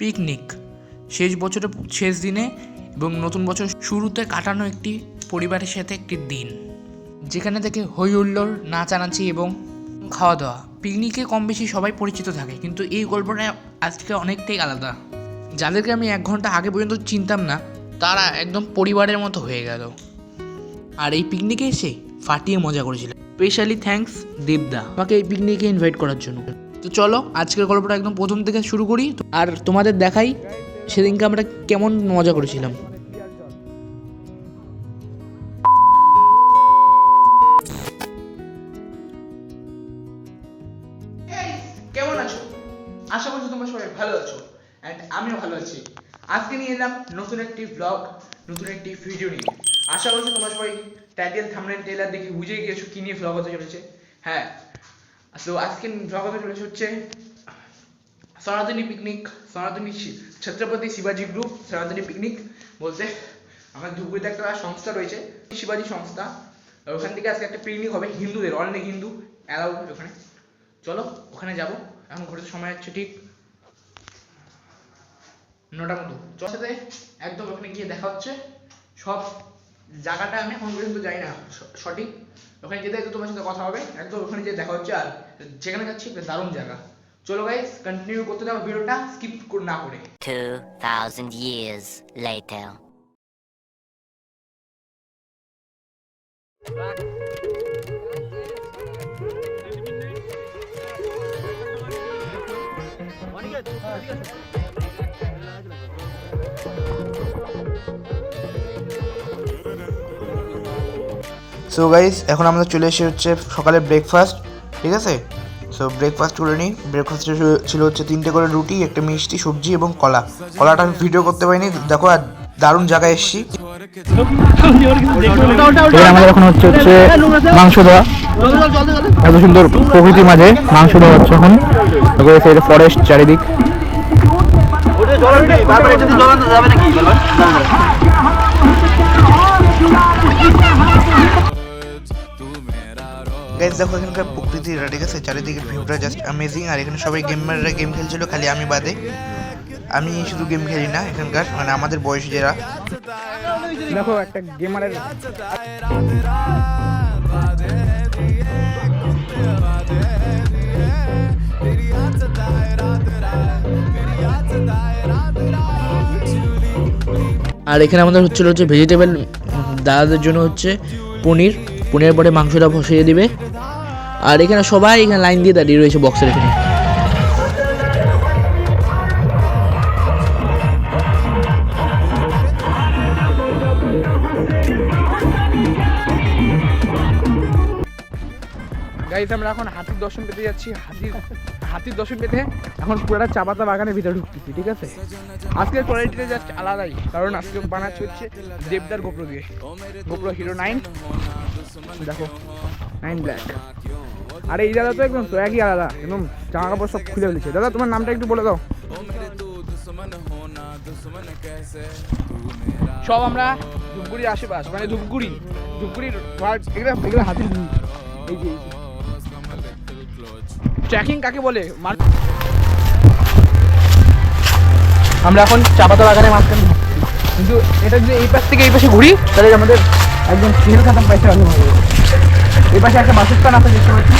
Picnic. শেষ বছরের শেষ দিনে এবং নতুন বছর শুরুতে কাটানো একটি পরিবারের সাথে একটি দিন, যেখানে থেকে হই হুল্লোড়, নাচানাচি এবং খাওয়া দাওয়া পিকনিকে কম বেশি সবাই পরিচিত থাকে, কিন্তু এই গল্পটা আজকে অনেকটাই আলাদা। যাদেরকে আমি এক ঘণ্টা আগে পর্যন্ত চিনতাম না, তারা একদম পরিবারের মতো হয়ে গেল। আর এই পিকনিকে এসে ফাটিয়ে মজা করেছিল স্পেশালি থ্যাঙ্কস দেবদা, আমাকে এই পিকনিকে ইনভাইট করার জন্য। তো চলো, আজকের গল্পটা একদম প্রথম থেকে শুরু করি। আর তোমাদের দেখাই সেদিনকে আমরা কেমন মজা করেছিলাম। কেমন আছো? আশা করছি তোমরা সবাই ভালো আছো অ্যান্ড আমিও ভালো আছি। আজকে নিয়ে এলাম নতুন একটি ব্লগ নতুন একটি ভিডিও নিয়ে। আশা করছি তোমরা সবাই টাইটেল থামলেন টেলার দেখে বুঝে গিয়েছো কি নিয়ে ব্লগ হতে চলেছে। হ্যাঁ তো আজকে হতে চলেছে হচ্ছে সনাতনী পিকনিক সনাতনী ছত্রপতি শিবাজি গ্রুপ সনাতনী পিকনিক বলতে আমার ধুপগুড়িতে একটা সংস্থা রয়েছে, শিবাজি সংস্থা। ওখান থেকে আজকে একটা পিকনিক হবে, হিন্দুদের অনেক হিন্দু অ্যালাউ ওখানে। চলো, ওখানে যাব, এখন ঘুরতে সময় হচ্ছে ঠিক নটা মতো। চল, সাথে একদম ওখানে গিয়ে দেখা হচ্ছে। সব জায়গাটা আমি এখন পর্যন্ত যাই না সঠিক। ওখানে যেতে যেতে তোমার সাথে কথা হবে একদম ওখানে যেয়ে দেখা হচ্ছে আর যেখানে যাচ্ছি একটা দারুণ জায়গা। চলো গাইস কন্টিনিউ করতে দাও ভিডিওটা স্কিপ না করে। 2,000 years later. সো গাইস এখন আমরা চলে এসে হচ্ছে সকালে ব্রেকফাস্ট ঠিক আছে? সো ব্রেকফাস্ট করে নিই। ব্রেকফাস্টে ছিল হচ্ছে তিনটে করে রুটি একটা মিষ্টি সবজি এবং কলা। কলাটা আমি ভিডিও করতে পারিনি। দেখো আর দারুণ জায়গায় এসেছি। আমাদের এখন হচ্ছে হচ্ছে মাংস দেওয়া। এত সুন্দর প্রকৃতির মাঝে মাংস দেওয়া হচ্ছে এখন। সাইডে ফরেস্ট চারিদিক। গাইস দেখো এখানকার প্রকৃতিটা ঠিক আছে? চারিদিকে ভিউটা জাস্ট অ্যামেজিং আর এখানে সবাই গেমাররা গেম খেলছিল খালি আমি বাদে। আমি শুধু গেম খেলি না এখানকার মানে আমাদের বয়সী যারা। দেখো একটা গেমারের আর এখানে আমাদের হচ্ছিল হচ্ছে ভেজিটেবল দাদাদের জন্য হচ্ছে পনির। পনিরের পরে মাংসটা বসিয়ে দিবে। আর এখানে সবাই এখানে লাইন দিয়ে দাঁড়িয়ে রয়েছে বক্সের এখানে। গাইজ আমরা এখন হাতির দর্শন পেতে যাচ্ছি। হাতির হাতির দর্শন পেতে। এখন পুরোটা চা পাতা বাগানের ভিতরে ঢুকতেছি, ঠিক আছে? আজকের কোয়ালিটিটা জাস্ট আলাদাই, কারণ আজকে বানাচ্ছে হচ্ছে দেবদার গোপ্রো দিয়ে। গোপ্রো হিরো নাইন দেখো। নাইন ব্ল্যাক আরে এই দাদা তো একদম তো একই আলাদা, একদম জামা কাপড় সব খুলে ফেলেছে। দাদা, তোমার নামটা একটু বলে দাও। সব আমরা ধূপগুড়ির আশেপাশ মানে ধূপগুড়ি, ধূপগুড়ির এগুলো এগুলো যে ট্র্যাকিং কাকে বলে? আমরা এখন চা পাতা বাগানের মাঝখানে কিন্তু এটা যদি এই পাশ থেকে এই পাশে ঘুরি, তাহলে আমাদের একদম খাতাম পাইতে হবে এই পাশে একটা বাসস্থান আছে দেখতে পাচ্ছি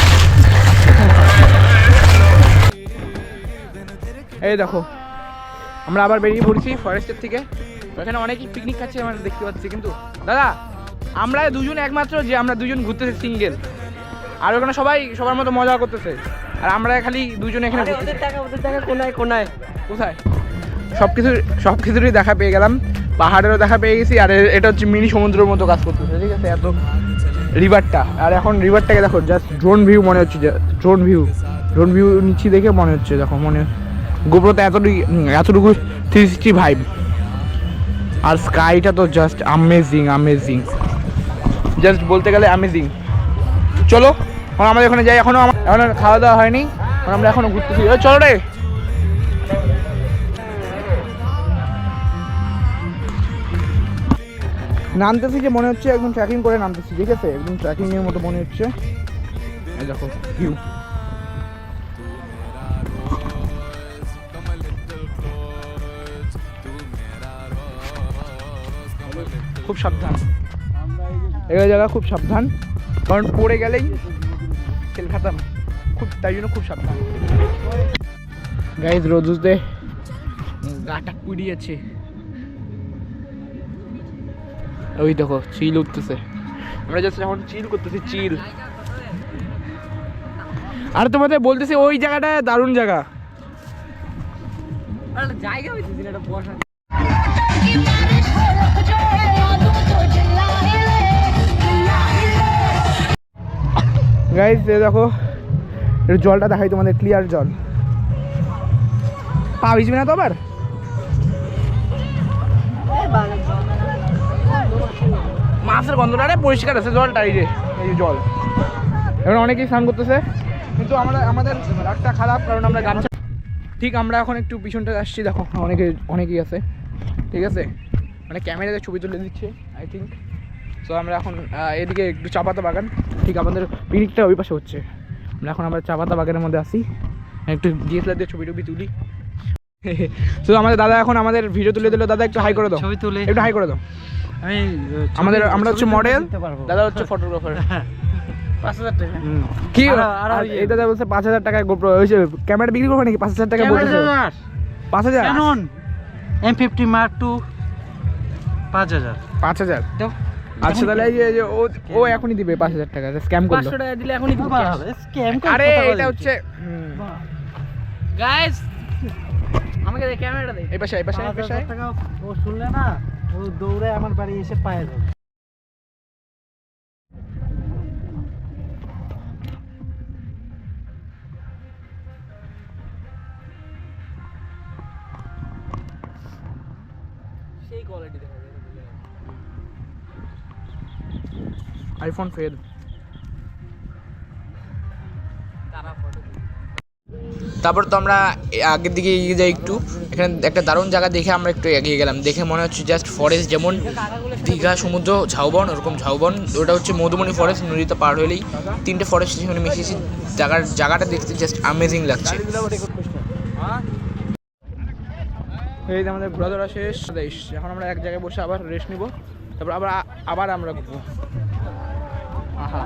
এই দেখো আমরা আবার বেরিয়ে পড়ছি ফরেস্টের থেকে। ওখানে অনেকেই পিকনিক খাচ্ছে আমরা দেখতে পাচ্ছি কিন্তু দাদা আমরা দুজন একমাত্র যে আমরা দুজন ঘুরতেছি সিঙ্গেল আর ওখানে সবাই সবার মতো মজা করতেছে। আর আমরা খালি দুজন এখানে। কোনায় কোনায়? কোথায়? সব কিছু সব কিছুরই দেখা পেয়ে গেলাম। পাহাড়েরও দেখা পেয়ে গেছি আর এটা হচ্ছে মিনি সমুদ্রের মতো কাজ করতেছে ঠিক আছে? এত রিভারটা আর এখন রিভারটাকে দেখো জাস্ট ড্রোন ভিউ মনে হচ্ছে ড্রোন ভিউ ড্রোন ভিউ নিচ্ছি দেখে মনে হচ্ছে, দেখো, মনে গোপ্রোতে এতটুকু এতটুকু থ্রি সিক্সটি ফাইভ আর স্কাইটা তো জাস্ট আমেজিং আমেজিং জাস্ট বলতে গেলে অ্যামেজিং চলো আমাদের ওখানে যাই, এখনও আমার এখন খাওয়া দাওয়া হয়নি আমরা এখনও ঘুরতেছি। চলো রে! নামতেছি যে মনে হচ্ছে একদম ট্র্যাকিং করে নামতেছি, ঠিক আছে? একদম ট্র্যাকিংয়ের মতো মনে হচ্ছে। দেখো খুব সাবধান। এবার জায়গা খুব সাবধান, কারণ পড়ে গেলেই খেল খাতাম। খুব, তাই জন্য খুব সাবধান। গাইজ রোজ গাটা পুড়িয়েছে। ওই দেখো চিল উঠতেছে। আমরা জাস্ট এখন চিল করতেছি চিল আর তোমাদের বলতেছি ওই জায়গাটা দারুণ জায়গা। গাইজ দেখো এর জলটা দেখাই তোমাদের ক্লিয়ার জল। পা ভিজবে না তো আবার? মাছের গন্ধটা আরে পরিষ্কার আছে জলটা এই যে এই জল। এবার অনেকেই স্নান করতেছে। কিন্তু আমরা আমাদের রাগটা খারাপ কারণ আমরা গামছা ঠিক আমরা এখন একটু পিছনটা আসছি দেখো অনেকে অনেকেই আছে। ঠিক আছে? মানে ক্যামেরাতে ছবি তুলে দিচ্ছে আই থিঙ্ক সো আমরা এখন এদিকে একটু চা পাতা বাগান। ঠিক আমাদের পিকনিকটা ওই পাশে হচ্ছে। আমরা এখন আমরা চা পাতা বাগানের মধ্যে আসি একটু ডিএসএলআর দিয়ে ছবি টবি তুলি। তো আমাদের দাদা এখন আমাদের ভিডিও তুলে দিল। দাদা একটু হাই করে দাও। ছবি তুলে। একটু হাই করে দাও। আমি আমাদের আমরা হচ্ছে মডেল দাদা হচ্ছে ফটোগ্রাফার কি ইয়ে। এই দাদা বলছে পাঁচ হাজার টাকায় গোপ্রো ক্যামেরা বিক্রি করবে নাকি? পাঁচ হাজার টাকা বলছে পাঁচ হাজার? Canon M fifty mark two পাঁচ হাজার। পাঁচ হাজার? আচ্ছা তাহলে এই যে- ও ও এখনই দিবে পাঁচ হাজার টাকা স্ক্যাম করল। টাকা দিলে এখনই স্ক্যাম আরে এটা হচ্ছে গাইস আমাকে ক্যামেরাটা দে। এই পাশে এই পাশে এই পাশে। টাকা ও শুনলে না? ও দৌড়ে আমার বাড়ি এসে পায়ে যাবে সেই কোয়ালিটি দেখা যায় আইফোন ফেল তারপর তো আমরা আগের দিকে এগিয়ে যাই একটু। এখানে একটা দারুণ জায়গা দেখে আমরা একটু এগিয়ে গেলাম। দেখে মনে হচ্ছে জাস্ট ফরেস্ট যেমন দীঘা, সমুদ্র, ঝাউবন, ওরকম ঝাউবন। ওটা হচ্ছে মধুমণি ফরেস্ট নদীতে পার হলেই তিনটে ফরেস্ট সেখানে মিশিয়েছি। জায়গার, জায়গাটা দেখতে জাস্ট অ্যামেজিং লাগছে। এই যে আমাদের ঘোরা ধরা শেষ এখন আমরা এক জায়গায় বসে আবার রেস্ট নিব। তারপর আবার আবার আমরা ঘুরবো। আহা।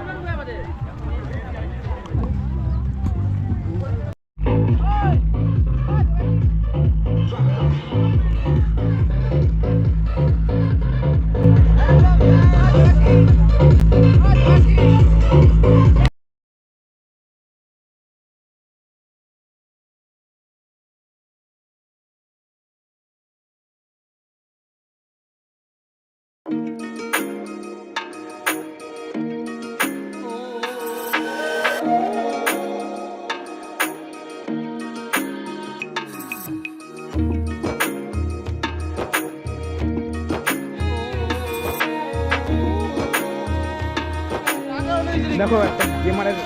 দেখো একটা গেমারের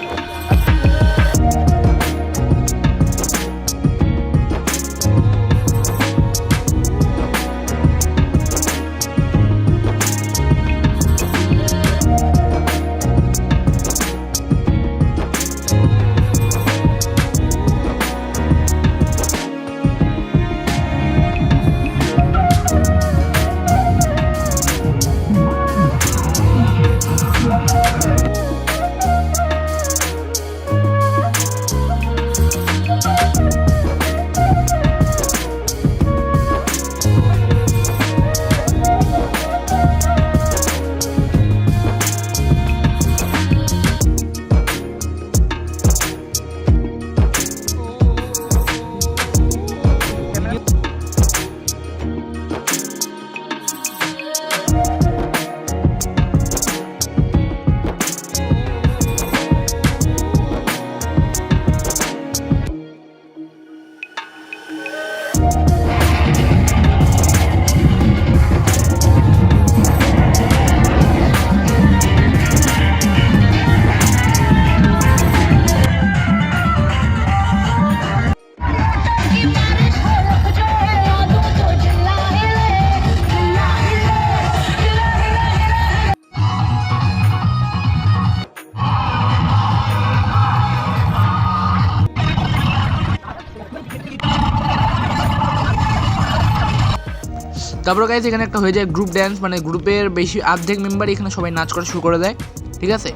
তারপর গাইজ এখানে একটা হয়ে যায় গ্রুপ ড্যান্স মানে গ্রুপের বেশি অর্ধেক মেম্বার এখানে সবাই নাচ করা শুরু করে দেয়, ঠিক আছে?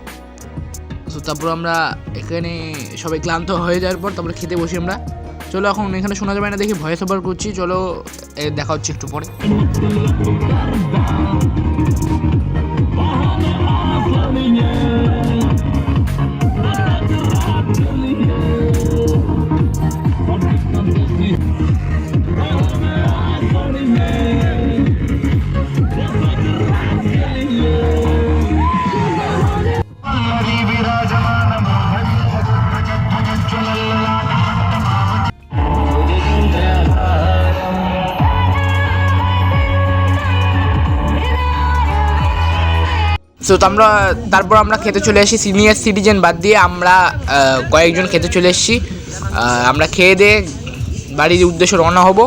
তো তারপর আমরা এখানে সবাই ক্লান্ত হয়ে যাওয়ার পর তারপরে খেতে বসি আমরা। চলো এখন এখানে শোনা যাবে না, দেখি ভয়েস ওভার করছি, চলো দেখা হচ্ছে একটু পরে। সো আমরা তারপর আমরা খেতে চলে আসি সিনিয়র সিটিজেন বাদ দিয়ে আমরা কয়েকজন খেতে চলে এসেছি আমরা খেয়ে দিয়ে বাড়ির উদ্দেশ্যে রওনা হব